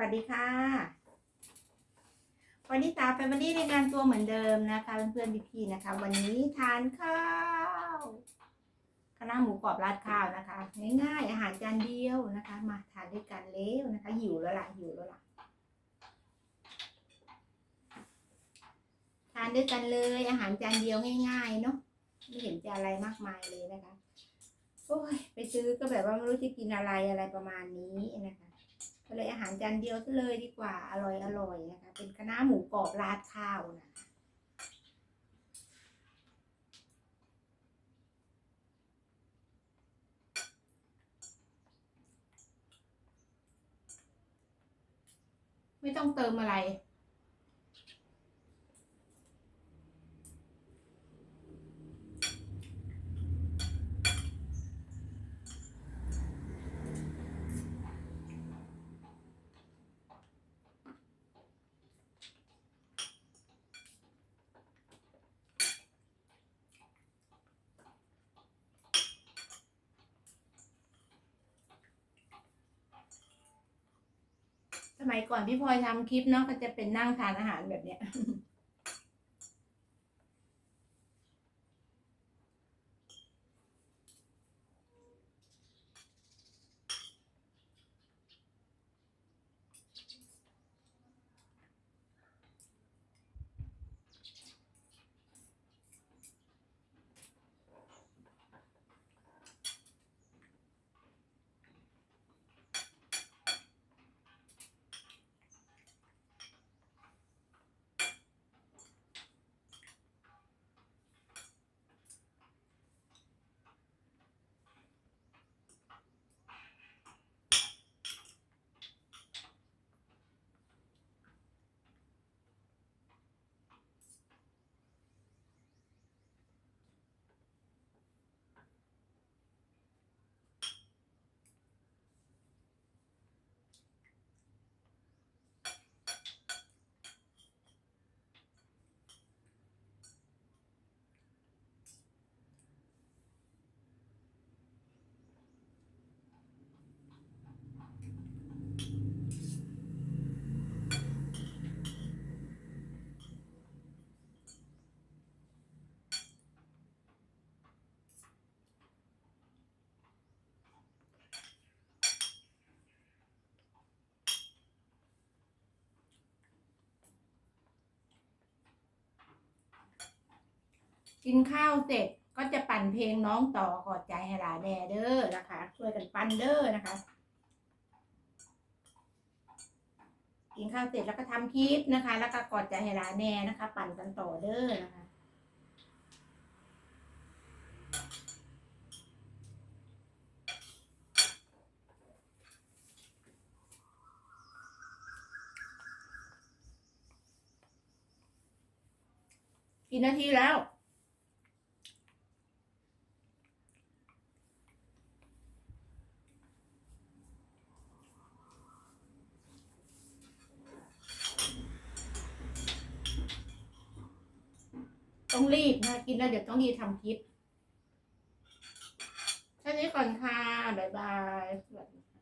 วัสดีค่ะ วันนี้ตาแฟมิลี่ในงานตัวเหมือนเดิมนะคะ เพื่อนๆพี่ๆนะคะ วันนี้ทานข้าวคณะหมูกรอบราดข้าวนะคะ ง่ายๆ อาหารจานเดียวนะคะ มาทานด้วยกันเร็วนะคะ หิวแล้วล่ะหิวแล้วล่ะทานด้วยกันเลย อาหารจานเดียวง่ายๆเนาะไม่เห็นจะอะไรมากมายเลยนะคะโอ้ยไปซื้อก็แบบว่าไม่รู้จะกินอะไรอะไรประมาณนี้นะคะ ก็เลยอาหารจานเดียวซะเลยดีกว่าอร่อยอร่อยนะคะ เป็นคณะน้าหมูกรอบราดข้าวนะไม่ต้องเติมอะไร มัยก่อนพี่พลอยทำคลิปเนาะก็จะเป็นนั่งทานอาหารแบบเนี้ย กินข้าวเสร็จก็จะปั่นเพลงน้องต่อกอดใจให้หลาแดเด้อนะคะ ช่วยกันปั่นเด้อนะคะ กินข้าวเสร็จแล้วก็ทำคลิปนะคะ แล้วก็กอดใจให้หลาแน่นะคะ ปั่นกันต่อเด้อนะคะกี่นาทีแล้ว ต้องรีบนะกินแล้วเดี๋ยวต้องรีบทำคลิปแค่นี้ก่อนค่ะ บ๊ายบายสวัสดี